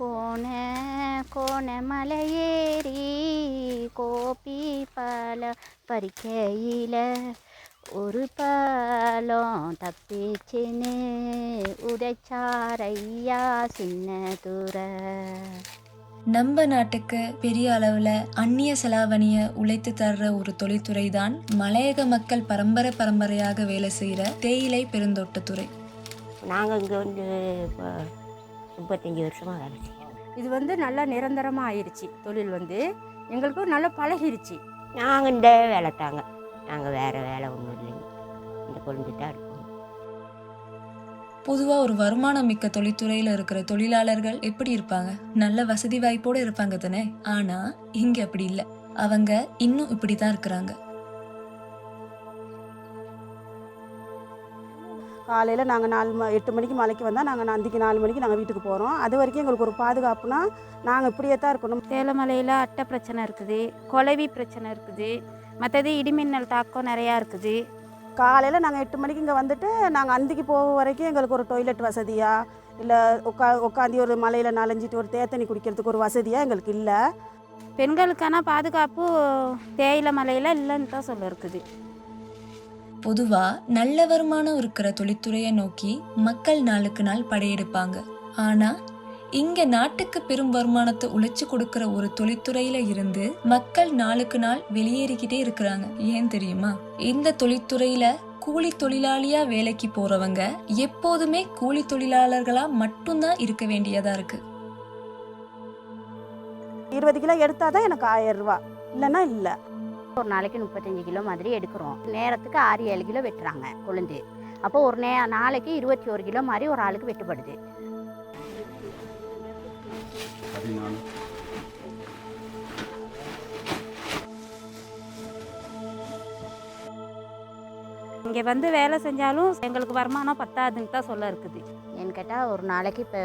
கோண கோண மலையேறி கோபி பல பறிக்கையில் ஒரு பழம் தப்பிச்சுன்னு உதைச்சாரையா சின்ன தூர. நம்ம நாட்டுக்கு பெரிய அளவுல அந்நிய செலாவணிய உழைத்து தர்ற ஒரு தொழில்துறை தான் மலையக மக்கள் பரம்பரை பரம்பரையாக வேலை செய்யற தேயிலை பெருந்தோட்டத்துறை. நாங்கள் இங்கே வந்து இப்போ முப்பத்தஞ்சு வருஷமாக வேலை செய்யறோம் இது வந்து நல்லா நிரந்தரமாக ஆயிடுச்சு தொழில் வந்து. எங்களுக்கும் நல்லா பழகிருச்சு. நாங்கள் இந்த வேலை தாங்க. நாங்கள் வேறு வேலை ஒன்றும் இல்லைங்க. இந்த கொழுந்து தான் இருக்கோம் பொதுவா ஒரு வருமானம் மிக்க தொழில்துறையில இருக்கிற தொழிலாளர்கள் எப்படி இருப்பாங்க? நல்ல வசதி வாய்ப்போட இருப்பாங்க தானே? ஆனா இங்க அப்படி இல்ல. அவங்க இன்னும் இப்படிதான் இருக்கிறாங்க. காலையில் நாங்கள் நாலு ம எட்டு மணிக்கு மலைக்கு வந்தால் நாங்கள் அந்திக்கு நாலு மணிக்கு நாங்கள் வீட்டுக்கு போகிறோம் அது வரைக்கும் எங்களுக்கு ஒரு பாதுகாப்புனா நாங்கள் இப்படியே தான் இருக்கணும். தேலமலையில் அட்டை பிரச்சனை இருக்குது கொலவி பிரச்சனை இருக்குது மற்றது இடிமின்னல் தாக்கம் நிறையா இருக்குது. காலையில் நாங்கள் எட்டு மணிக்கு இங்கே வந்துட்டு நாங்கள் அந்திக்கு போக வரைக்கும் எங்களுக்கு ஒரு டொய்லெட் வசதியா இல்லை உட்கா உட்காந்து ஒரு மலையில் நனைஞ்சிட்டு ஒரு தேத்தண்ணி குடிக்கிறதுக்கு ஒரு வசதியாக எங்களுக்கு இல்லை. பெண்களுக்கான பாதுகாப்பு தேயிலை மலையில் இல்லைன்னு தான் சொல்ல இருக்குது பொதுவா நல்ல வருமானம் இருக்கிற தொழில்துறையை நோக்கி மக்கள் நாளுக்கு நாள் படையெடுப்பாங்க. ஆனா இங்க நாட்டுக்கு பெரும் வருமானத்தை உழைச்சு கொடுக்கிற ஒரு தொழில்துறையில இருந்து மக்கள் நாளுக்கு நாள் வெளியேறிக்கிட்டே இருக்கிறாங்க. ஏன் தெரியுமா? இந்த தொழில்துறையில கூலி தொழிலாளியா வேலைக்கு போறவங்க எப்போதுமே கூலி தொழிலாளர்களா மட்டும்தான் இருக்க வேண்டியதா இருக்கு. இருபது கிலோ எடுத்தால் தான் எனக்கு ஆயிரம் ரூபா. இல்லைன்னா இல்லை. ஒரு நாளைக்கு முப்பத்தஞ்சு கிலோ மாதிரி எடுக்கிறோம். நேரத்துக்கு ஆறு ஏழு கிலோ வெட்டுறாங்க கொழுந்து. அப்போ ஒரு நே நாளைக்கு இருபத்தி ஒரு கிலோ மாதிரி ஒரு ஆளுக்கு வெட்டுப்படுது. இங்கே வந்து வேலை செஞ்சாலும் எங்களுக்கு வருமானம் பத்தாதுன்னு தான் சொல்ல இருக்குது. ஏன்னு கேட்டால் ஒரு நாளைக்கு இப்போ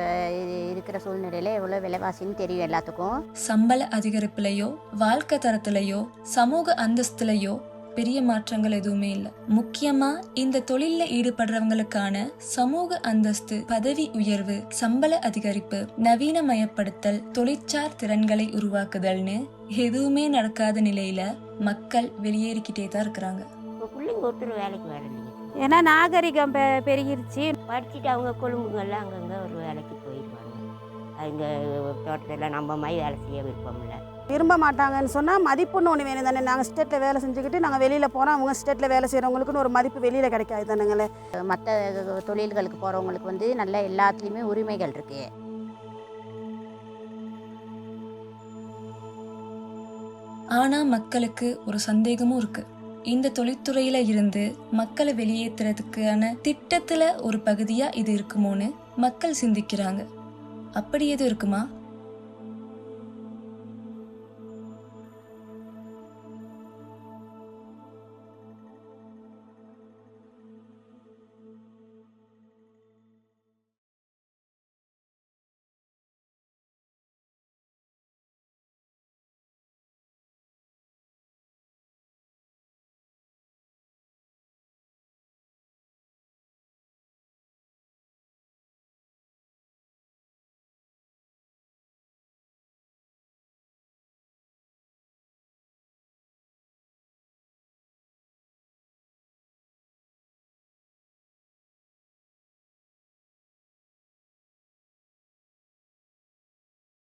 இருக்கிற சூழ்நிலையில் எவ்வளோ விலைவாசின்னு தெரியும் எல்லாத்துக்கும். சம்பள அதிகரிப்புலையோ வாழ்க்கை தரத்திலையோ சமூக அந்தஸ்துலையோ பெரிய மாற்றங்கள் எதுவுமே இல்லை. முக்கியமா இந்த தொழில்ல ஈடுபடுறவங்களுக்கான சமூக அந்தஸ்து பதவி உயர்வு சம்பள அதிகரிப்பு நவீனமயப்படுத்தல் தொழிற்சார் திறன்களை உருவாக்குதல்னு எதுவுமே நடக்காத நிலையில மக்கள் வெளியேறிக்கிட்டே தான் இருக்கிறாங்க. பிள்ளைங்க ஒருத்தர் வேலைக்கு வரலைங்க ஏன்னா நாகரிகம் பெ பெருகிருச்சு. படிச்சுட்டு அவங்க கொழும்புங்கெல்லாம் அங்கங்கே ஒரு வேலைக்கு போயிடுவாங்க அவங்க தோட்டத்தில் நம்ம மாதிரி வேலை செய்ய விருப்பம் இல்லை விரும்ப மாட்டாங்கன்னு சொன்னால் மதிப்புன்னு ஒன்று வேணும் தானே. நாங்கள் ஸ்டேட்டில் வேலை செஞ்சுக்கிட்டு நாங்கள் வெளியில் போனால் அவங்க ஸ்டேட்டில் வேலை செய்கிறவங்களுக்குன்னு ஒரு மதிப்பு வெளியில் கிடைக்காது தானுங்களே. மற்ற தொழில்களுக்கு போகிறவங்களுக்கு வந்து நல்ல எல்லாத்துலேயுமே உரிமைகள் இருக்குது ஆனா மக்களுக்கு ஒரு சந்தேகமும் இருக்கு. இந்த தொழில்துறையில இருந்து மக்களை வெளியேற்றுறதுக்கான திட்டத்துல ஒரு பகுதியா இது இருக்குமோன்னு மக்கள் சிந்திக்கிறாங்க. அப்படி எதுவும் இருக்குமா?